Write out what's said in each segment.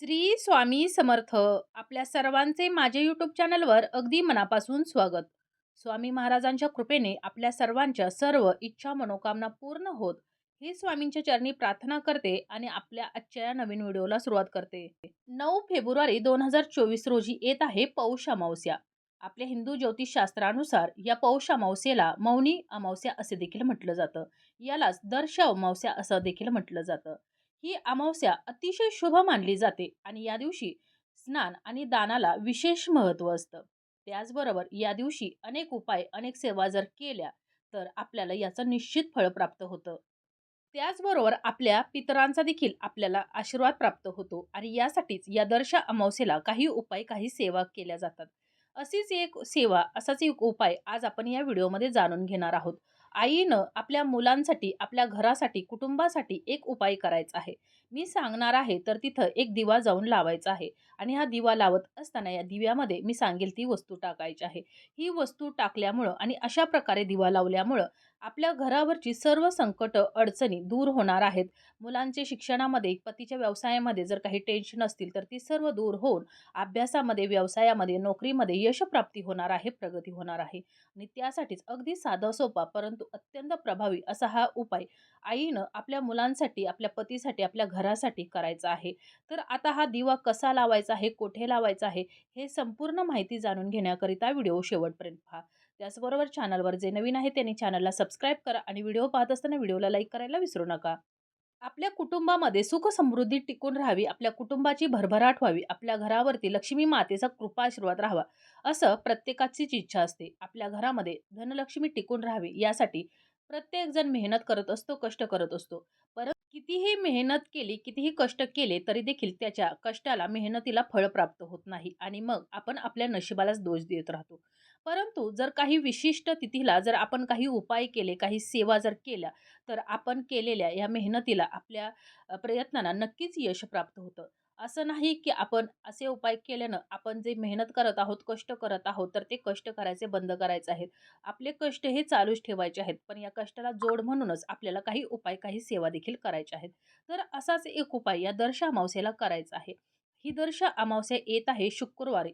श्री स्वामी समर्थ आपल्या सर्वांचे माझे यूट्यूब चॅनलवर अगदी मनापासून स्वागत. स्वामी महाराजांच्या कृपेने आपल्या सर्वांच्या सर्व इच्छा मनोकामना पूर्ण होत. हे स्वामींच्या चरणी प्रार्थना करते आणि आपल्या आजच्या या नवीन व्हिडिओला सुरुवात करते. नऊ फेब्रुवारी दोन हजार चोवीस रोजी येत आहे पौष अमावस्या. आपल्या हिंदू ज्योतिषशास्त्रानुसार या पौष अमावस्येला मौनी अमावस्या असे देखील म्हटलं जातं. यालाच दर्श अमावस्या असं देखील म्हटलं जातं. ही अमावस्या अतिशय शुभ मानली जाते आणि या दिवशी स्नान आणि दानाला विशेष महत्त्व असतं. त्याचबरोबर या दिवशी अनेक उपाय अनेक सेवा जर केल्या तर आपल्याला याचं निश्चित फळ प्राप्त होतं. त्याचबरोबर आपल्या पितरांचा देखील आपल्याला आशीर्वाद प्राप्त होतो आणि यासाठीच या दर्श अमावस्येला काही उपाय काही सेवा केल्या जातात. अशीच एक सेवा असाच एक उपाय आज आपण या व्हिडिओमध्ये जाणून घेणार आहोत. आईनं आपल्या मुलांसाठी आपल्या घरासाठी कुटुंबासाठी एक उपाय करायचा आहे. मी सांगणार आहे तर तिथं एक दिवा जाऊन लावायचा आहे आणि हा दिवा लावत असताना या दिव्यामध्ये मी सांगेल ती वस्तू टाकायची आहे. ही वस्तू टाकल्यामुळं आणि अशा प्रकारे दिवा लावल्यामुळं आपल्या घरावरची सर्व संकट अडचणी दूर होणार आहेत. मुलांचे शिक्षणामध्ये पतीच्या व्यवसायामध्ये जर काही टेन्शन असतील तर ती सर्व दूर होऊन अभ्यासामध्ये व्यवसायामध्ये नोकरीमध्ये यशप्राप्ती होणार आहे प्रगती होणार आहे. आणि त्यासाठीच अगदी साधा सोपा परंतु अत्यंत प्रभावी असा हा उपाय आईनं आपल्या मुलांसाठी आपल्या पतीसाठी आपल्या घरासाठी करायचा आहे. तर आता हा दिवा कसा लावायचा आहे कोठे लावायचा आहे हे संपूर्ण माहिती जाणून घेण्याकरिता व्हिडिओ शेवटपर्यंत पहा. त्याचबरोबर चॅनलवर जे नवीन आहे त्यांनी चॅनलला सबस्क्राईब करा आणि व्हिडिओ पाहत असताना व्हिडिओला लाईक करायला विसरू नका. आपल्या कुटुंबामध्ये सुख समृद्धी टिकून राहावी आपल्या कुटुंबाची भरभराट व्हावी आपल्या घरावरती लक्ष्मी मातेचा कृपा आशीर्वाद राहावा असं प्रत्येकाचीच इच्छा असते. आपल्या घरामध्ये धनलक्ष्मी टिकून राहावी यासाठी प्रत्येकजण मेहनत करत असतो कष्ट करत असतो. परत कितीही मेहनत केली कितीही कष्ट केले तरी देखील त्याच्या कष्टाला मेहनतीला फळ प्राप्त होत नाही आणि मग आपण आपल्या नशिबालाच दोष देत राहतो. परंतु जर काही विशिष्ट तिथीला जर आपण काही उपाय केले काही सेवा जर केल्या तर आपण केलेल्या या मेहनतीला आपल्या प्रयत्नांना नक्कीच यश प्राप्त होतं. असं नाही की आपण असे उपाय केल्यानं आपण जे मेहनत करत आहोत कष्ट करत आहोत तर ते कष्ट करायचे बंद करायचे आहेत. आपले कष्ट हे चालूच ठेवायचे आहेत पण या कष्टाला जोड म्हणूनच आपल्याला काही उपाय काही सेवा देखील करायच्या आहेत. तर असाच एक उपाय या दर्श अमावस्येला करायचा आहे. ही दर्श अमावस्या येत आहे शुक्रवारी.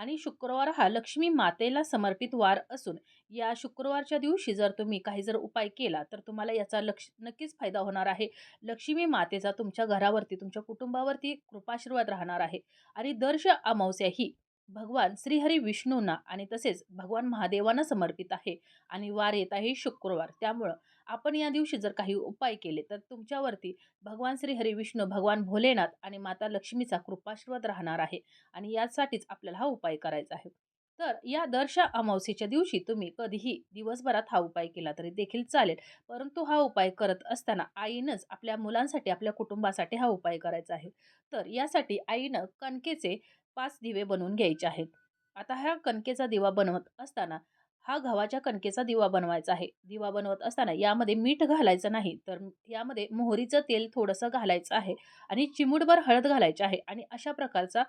आणि शुक्रवार हा लक्ष्मी मातेला समर्पित वार असून या शुक्रवारच्या दिवशी जर तुम्ही काही जर उपाय केला तर तुम्हाला याचा लक्ष नक्कीच फायदा होणार आहे. लक्ष्मी मातेचा तुमच्या घरावरती तुमच्या कुटुंबावरती कृपाशीर्वाद राहणार आहे. आणि दर्श अमावस्या ही भगवान श्रीहरी विष्णूंना आणि तसेच भगवान महादेवांना समर्पित आहे. आणि वार येत आहे शुक्रवार. त्यामुळं आपण या दिवशी जर काही उपाय केले तर तुमच्यावरती भगवान श्री हरी विष्णू भगवान भोलेनाथ आणि माता लक्ष्मीचा कृपाशीर्वाद राहणार आहे आणि यासाठीच आपल्याला हा उपाय करायचा आहे. तर या दर्शा अमावस्येच्या दिवशी तुम्ही कधीही दिवसभरात हा उपाय केला तरी देखील चालेल. परंतु हा उपाय करत असताना आईनंच आपल्या मुलांसाठी आपल्या कुटुंबासाठी हा उपाय करायचा आहे. तर यासाठी आईनं कणकेचे पाच दिवे बनवून घ्यायचे आहेत. आता ह्या कणकेचा दिवा बनवत असताना हा गव्हाच्या कणकेचा दिवा बनवायचा आहे. दिवा बनवत असताना यामध्ये मीठ घालायचं नाही तर यामध्ये मोहरीचं तेल थोडंसं घालायचं आहे आणि चिमूटभर हळद घालायची आहे आणि अशा प्रकारचा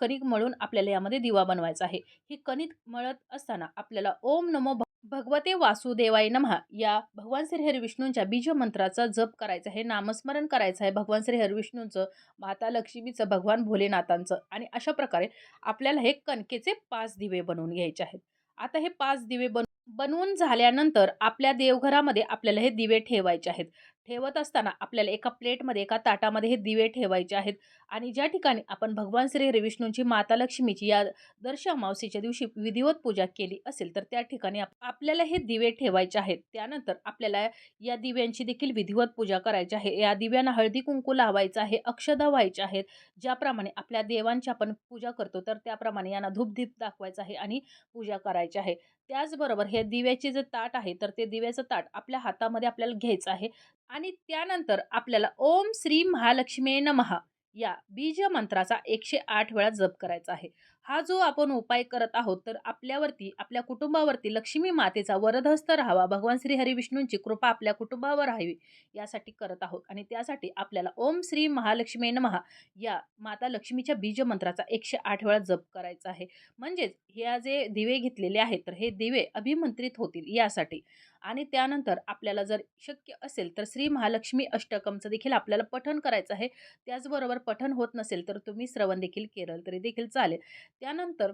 कणिक मळून आपल्याला यामध्ये दिवा बनवायचा आहे. ही कणिक मळत असताना आपल्याला ओम नमो भगवते वासुदेवाय नमहा या भगवान श्री हरिविष्णूंच्या बीज मंत्राचा जप करायचा आहे. नामस्मरण करायचं आहे भगवान श्री हरिविष्णूंचं माता लक्ष्मीचं भगवान भोलेनाथांचं आणि अशा प्रकारे आपल्याला हे कणकेचे पाच दिवे बनवून घ्यायचे आहेत. आता हे पाच दिवे बन बनवून झाल्यानंतर आपल्या देवघरामध्ये आपल्याला हे दिवे ठेवायचे आहेत. ठेवत असताना आपल्याला एका प्लेटमध्ये एका ताटामध्ये हे दिवे ठेवायचे आहेत. आणि ज्या ठिकाणी आपण भगवान श्री हरिविष्णूंची माता लक्ष्मीची या दर्श अमावस्येच्या दिवशी विधिवत पूजा केली असेल तर त्या ठिकाणी आपल्याला हे दिवे ठेवायचे आहेत. त्यानंतर आपल्याला या दिव्यांची देखील विधिवत पूजा करायची आहे. या दिव्यांना हळदी कुंकू लावायचं आहे अक्षदा व्हायच्या आहेत. ज्याप्रमाणे आपल्या देवांची आपण पूजा करतो तर त्याप्रमाणे यांना धूपधीप दाखवायचं आहे आणि पूजा करायची आहे. त्याचबरोबर हे दिव्याचे जे ताट आहे तर ते दिव्याचं ताट आपल्या हातामध्ये आपल्याला घ्यायचं आहे. आणि त्यानंतर आपल्याला ओम श्री महालक्ष्मी नमहा या बीज मंत्राचा एकशे आठ वेळा जप करायचा आहे. हा जो आपण उपाय करत आहोत तर आपल्यावरती आपल्या कुटुंबावरती लक्ष्मी मातेचा वरदहस्त राहावा भगवान श्री हरिविष्णूंची कृपा आपल्या कुटुंबावर राहावी यासाठी करत आहोत. आणि त्यासाठी आपल्याला ओम श्री महालक्ष्मी नमहा या माता लक्ष्मीच्या बीज मंत्राचा एकशे आठ वेळा जप करायचा आहे. म्हणजेच ह्या जे दिवे घेतलेले आहेत तर हे दिवे अभिमंत्रित होतील यासाठी. आणि त्यानंतर आपल्याला जर शक्य असेल तर श्री महालक्ष्मी अष्टकमचं देखील आपल्याला पठण करायचं आहे. त्याचबरोबर पठण होत नसेल तर तुम्ही श्रवण देखील केलं तरी देखील चालेल. त्यानंतर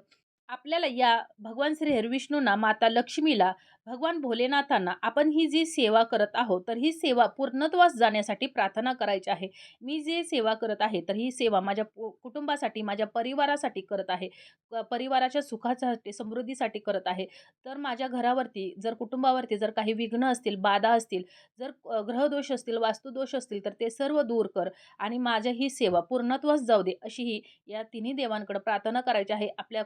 आपल्याला या भगवान श्री हरविष्णूंना माता लक्ष्मीला भगवान भोलेनाथांना आपण ही जी सेवा करत आहोत तर ही सेवा पूर्णत्वास जाण्यासाठी प्रार्थना करायची आहे. मी जे सेवा करत आहे तर ही सेवा माझ्या पु कुटुंबासाठी माझ्या परिवारासाठी करत आहे. परिवाराच्या सुखासाठी समृद्धीसाठी करत आहे. तर माझ्या घरावरती जर कुटुंबावरती जर काही विघ्न असतील बाधा असतील जर ग्रहदोष असतील वास्तुदोष असतील तर ते सर्व दूर कर आणि माझ्या ही सेवा पूर्णत्वास जाऊ दे अशी ही या तिन्ही देवांकडे प्रार्थना करायची आहे. आपल्या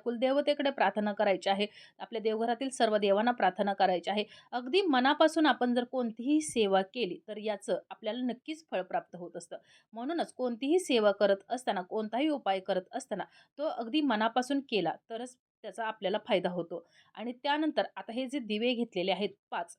कुलदेवतेकडे प्रार्थना करायची आहे. आपल्या देवघरातील सर्व देवांना प्रार्थना करायची आहे. अगदी मनापासून आपण जर कोणतीही सेवा केली तर याचं आपल्याला नक्कीच फळ प्राप्त होत असतं. म्हणूनच कोणतीही सेवा करत असताना कोणताही उपाय करत असताना तो अगदी मनापासून केला तरच त्याचा आपल्याला फायदा होतो. आणि त्यानंतर आता हे जे दिवे घेतलेले आहेत पाच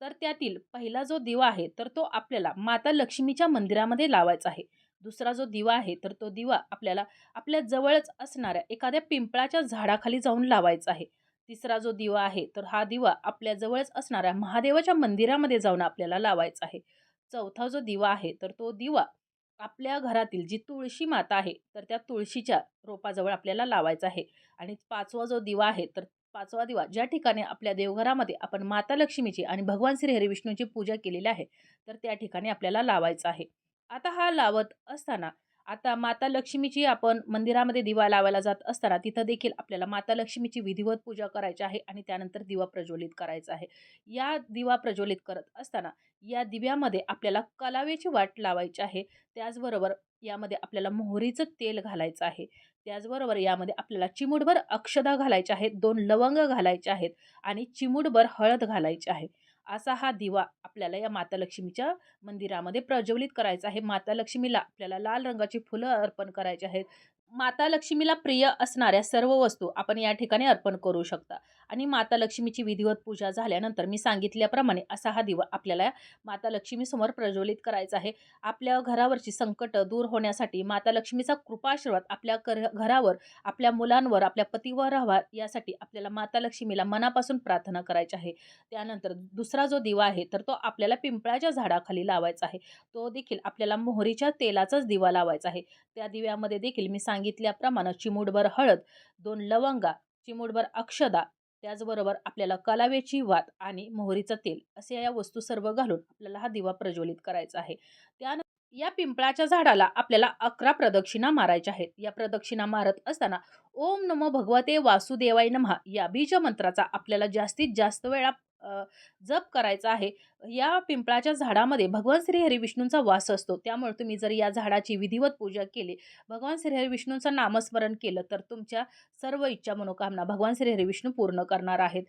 तर त्यातील पहिला जो दिवा आहे तर तो आपल्याला माता लक्ष्मीच्या मंदिरामध्ये लावायचा आहे. दुसरा जो दिवा आहे तर तो दिवा आपल्याला आपल्या जवळच असणाऱ्या एखाद्या पिंपळाच्या झाडाखाली जाऊन लावायचा आहे. तिसरा जो दिवा आहे तर हा दिवा आपल्या जवळच असणाऱ्या महादेवाच्या मंदिरामध्ये जाऊन आपल्याला लावायचा आहे. चौथा जो दिवा आहे तर तो दिवा आपल्या घरातील जी तुळशी माता आहे तर त्या तुळशीच्या रोपाजवळ आपल्याला लावायचा आहे. आणि पाचवा जो दिवा आहे तर पाचवा दिवा ज्या ठिकाणी आपल्या देवघरामध्ये आपण माता लक्ष्मीची आणि भगवान श्री हरिविष्णूची पूजा केलेली आहे तर त्या ठिकाणी आपल्याला लावायचा आहे. आता हा लावत असताना आता माता लक्ष्मीची आपण मंदिरामध्ये दिवा लावायला जात असताना तिथं देखील आपल्याला माता लक्ष्मीची विधिवत पूजा करायची आहे आणि त्यानंतर दिवा प्रज्वलित करायचा आहे. या दिवा प्रज्वलित करत असताना या दिव्यामध्ये आपल्याला कलावेची वाट लावायची आहे. त्याचबरोबर यामध्ये आपल्याला मोहरीचं तेल घालायचं आहे. त्याचबरोबर यामध्ये आपल्याला चिमूटभर अक्षदा घालायच्या आहेत दोन लवंग घालायचे आहेत आणि चिमूटभर हळद घालायची आहे. असा हा दिवा आपल्याला या माता लक्ष्मीच्या मंदिरामध्ये प्रज्वलित करायचा आहे. माता लक्ष्मीला आपल्याला लाल रंगाची फुलं अर्पण करायची आहेत. माता लक्ष्मीला प्रिय असणाऱ्या सर्व वस्तू आपण या ठिकाणी अर्पण करू शकता. आणि माता लक्ष्मीची विधिवत पूजा झाल्यानंतर मी सांगितल्याप्रमाणे असा हा दिवा आपल्याला माता लक्ष्मीसमोर प्रज्वलित करायचा आहे. आपल्या घरावरची संकट दूर होण्यासाठी माता लक्ष्मीचा कृपाशीर्वाद आपल्या कर घरावर आपल्या मुलांवर आपल्या पतीवर राहावा यासाठी आपल्याला माता लक्ष्मीला मनापासून प्रार्थना करायची आहे. त्यानंतर दुसरा जो दिवा आहे तर तो आपल्याला पिंपळाच्या झाडाखाली लावायचा आहे. तो देखील आपल्याला मोहरीच्या तेलाचाच दिवा लावायचा आहे. त्या दिव्यामध्ये देखील मी सांग सांगितल्याप्रमाणे चिमूटभर हळद दोन लवंगा चिमूटभर अक्षदा त्याचबरोबर आपल्याला कलावेची वात आणि मोहरीचं तेल असे या वस्तू सर्व घालून आपल्याला हा दिवा प्रज्वलित करायचा आहे. त्यानंतर या पिंपळाच्या झाडाला आपल्याला अकरा प्रदक्षिणा मारायच्या आहेत. या प्रदक्षिणा मारत असताना ओम नमो भगवते वासुदेवाय नमः या बीज मंत्राचा आपल्याला जास्तीत जास्त वेळा जप करायचा आहे. या पिंपळाच्या झाडामध्ये भगवान श्री हरी विष्णूंचा वास असतो. त्यामुळे तुम्ही जर या झाडाची विधिवत पूजा केली भगवान श्री हरी विष्णूंचं नामस्मरण केलं तर तुमच्या सर्व इच्छा मनोकामना भगवान श्री हरी विष्णू पूर्ण करणार आहेत.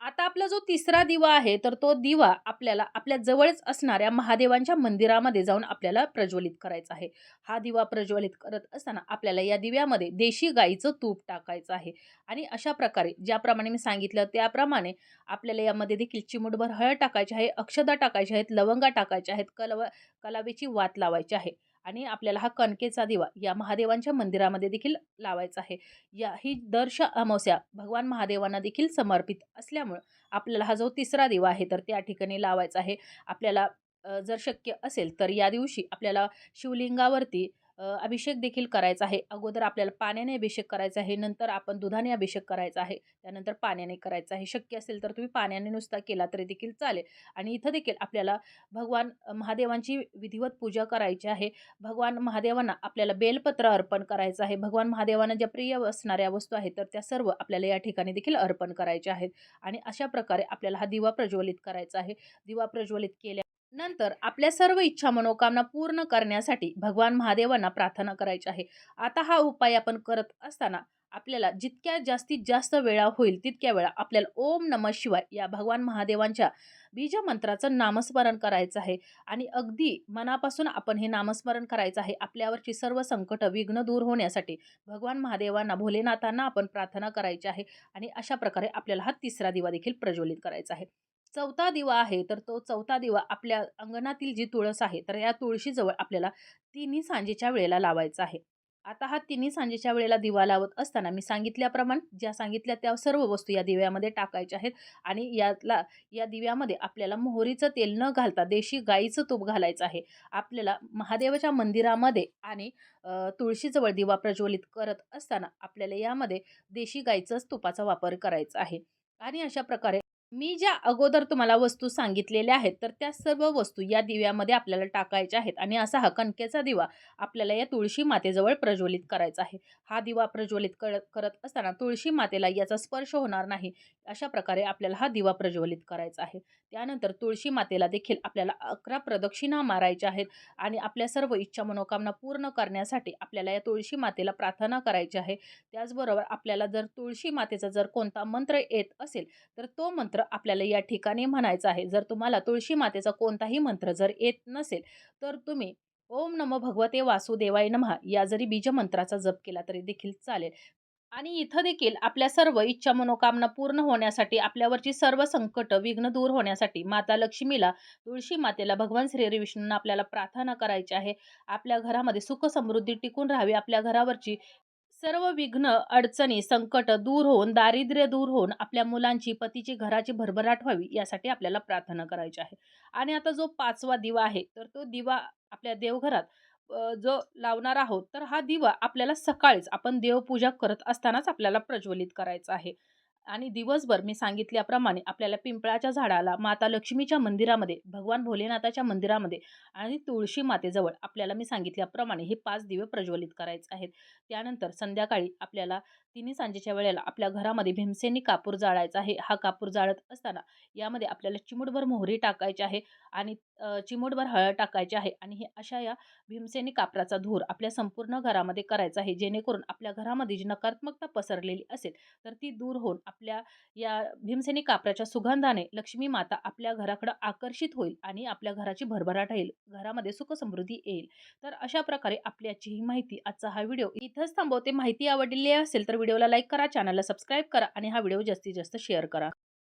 आता आपला जो तिसरा दिवा आहे तर तो दिवा आपल्याला आपल्या जवळच असणाऱ्या महादेवांच्या मंदिरामध्ये जाऊन आपल्याला प्रज्वलित करायचा आहे. हा दिवा प्रज्वलित करत असताना आपल्याला या दिव्यामध्ये देशी गाईचं तूप टाकायचं आहे. आणि अशा प्रकारे ज्याप्रमाणे मी सांगितलं त्याप्रमाणे आपल्याला यामध्ये देखील चिमूटभर हळद टाकायची आहे अक्षदा टाकायची आहेत लवंगा टाकायच्या आहेत कलव कलावेची वात लावायची आहे. आणि आपल्याला हा कणकेचा दिवा या महादेवांच्या मंदिरामध्ये देखील लावायचा आहे. या ही दर्श अमावस्या भगवान महादेवांना देखील समर्पित असल्यामुळं आपल्याला हा जो तिसरा दिवा आहे तर त्या ठिकाणी लावायचा आहे. आपल्याला जर शक्य असेल तर या दिवशी आपल्याला शिवलिंगावरती अभिषेक देखील करायचा आहे. अगोदर आपल्याला पाण्याने अभिषेक करायचा आहे नंतर आपण दुधाने अभिषेक करायचा आहे त्यानंतर पाण्याने करायचा आहे. शक्य असेल तर तुम्ही पाण्याने नुसता केला तरी देखील चालेल. आणि इथं देखील आपल्याला भगवान महादेवांची विधिवत पूजा करायची आहे. भगवान महादेवांना आपल्याला बेलपत्र अर्पण करायचं आहे. भगवान महादेवांना ज्या प्रिय असणाऱ्या वस्तू आहेत तर त्या सर्व आपल्याला या ठिकाणी देखील अर्पण करायच्या आहेत. आणि अशा प्रकारे आपल्याला हा दिवा प्रज्वलित करायचा आहे. दिवा प्रज्वलित केल्या नंतर आपल्या सर्व इच्छा मनोकामना पूर्ण करण्यासाठी भगवान महादेवांना प्रार्थना करायची आहे. आता हा उपाय आपण करत असताना आपल्याला जितक्या जास्तीत जास्त वेळा होईल तितक्या वेळा आपल्याला ओम नम शिवाय या भगवान महादेवांच्या बीज मंत्राचं नामस्मरण करायचं आहे. आणि अगदी मनापासून आपण हे नामस्मरण करायचं आहे. आपल्यावरची सर्व संकट विघ्न दूर होण्यासाठी भगवान महादेवांना भोलेनाथांना आपण प्रार्थना करायची आहे. आणि अशा प्रकारे आपल्याला हा तिसरा दिवा देखील प्रज्वलित करायचा आहे. चौथा दिवा आहे तर तो चौथा दिवा आपल्या अंगणातील जी तुळस आहे तर या तुळशीजवळ आपल्याला तिन्ही सांजेच्या वेळेला लावायचा आहे. आता हा तिन्ही सांजेच्या वेळेला दिवा लावत असताना मी सांगितल्याप्रमाणे ज्या सांगितल्या त्या सर्व वस्तू या दिव्यामध्ये टाकायच्या आहेत आणि यातला या दिव्यामध्ये आपल्याला मोहरीचं तेल न घालता देशी गाईचं तूप घालायचं आहे. आपल्याला महादेवाच्या मंदिरामध्ये आणि तुळशीजवळ दिवा प्रज्वलित करत असताना आपल्याला यामध्ये देशी गाईचंच तुपाचा वापर करायचा आहे. आणि अशा प्रकारे मी ज्या अगोदर तुम्हाला वस्तू सांगितलेल्या आहेत तर त्या सर्व वस्तू या दिव्यामध्ये आपल्याला टाकायच्या आहेत आणि असा हा कणकेचा दिवा आपल्याला या तुळशी मातेजवळ प्रज्वलित करायचा आहे. हा दिवा प्रज्वलित करत करत असताना तुळशी मातेला याचा स्पर्श होणार नाही अशा प्रकारे आपल्याला हा दिवा प्रज्वलित करायचा आहे. त्यानंतर तुळशी मातेला देखील आपल्याला अकरा प्रदक्षिणा मारायच्या आहेत आणि आपल्या सर्व इच्छा मनोकामना पूर्ण करण्यासाठी आपल्याला या तुळशी मातेला प्रार्थना करायची आहे. त्याचबरोबर आपल्याला जर तुळशी मातेचा जर कोणता मंत्र येत असेल तर तो मंत्र आपल्याला या ठिकाणी म्हणायचा आहे. जर तुम्हाला तुळशी मातेचा कोणताही मंत्र जर येत नसेल तर तुम्ही ओम नम भगवते वासुदेवाय नमः या जरी बीजमंत्राचा जप केला तरी देखील चालेल. आणि इथं देखील आपल्या सर्व इच्छा मनोकामना पूर्ण होण्यासाठी आपल्यावरची सर्व संकट विघ्न दूर होण्यासाठी माता लक्ष्मीला तुळशी मातेला भगवान श्री विष्णूंना आपल्याला प्रार्थना करायची आहे. आपल्या घरामध्ये सुख समृद्धी टिकून राहावी. आपल्या घरावरची सर्व विघ्न अडचणी संकट दूर होऊन दारिद्र्य दूर होऊन आपल्या मुलांची पतीची घराची भरभराट व्हावी यासाठी आपल्याला प्रार्थना करायची आहे. आणि आता जो पाचवा दिवा आहे तर तो दिवा आपल्या देवघरात जो लावणार आहोत तर हा दिवा आपल्याला सकाळीच आपण देवपूजा करत असतानाच आपल्याला प्रज्वलित करायचा आहे. आणि दिवसभर मी सांगितल्याप्रमाणे आपल्याला पिंपळाच्या झाडाला माता लक्ष्मीच्या मंदिरामध्ये भगवान भोलेनाथाच्या मंदिरामध्ये आणि तुळशी मातेजवळ आपल्याला मी सांगितल्याप्रमाणे हे पाच दिवे प्रज्वलित करायचे आहेत. त्यानंतर संध्याकाळी आपल्याला तिन्ही सांजेच्या वेळेला आपल्या घरामध्ये भीमसेनी कापूर जाळायचा आहे. हा कापूर जाळत असताना यामध्ये आपल्याला चिमूटभर मोहरी टाकायची आहे आणि चिमूटभर हळद टाकायची आहे आणि हे अशा या भीमसेनी कापराचा धूर आपल्या संपूर्ण घरामध्ये करायचा आहे. जेणेकरून आपल्या घरामध्ये जी नकारात्मकता पसरलेली असेल तर ती दूर होऊन आपल्या या भीमसेनी कापराच्या सुगंधाने लक्ष्मी माता आपल्या घराकडं आकर्षित होईल आणि आपल्या घराची भरभराट येईल. घरामध्ये सुख समृद्धी येईल. तर अशा प्रकारे आपल्याची ही माहिती आजचा हा व्हिडिओ इथंच थांबवते. माहिती आवडलेली असेल तर व्हिडिओला लाईक करा चॅनलला सबस्क्राईब करा आणि हा व्हिडिओ जास्तीत जास्त शेअर करा.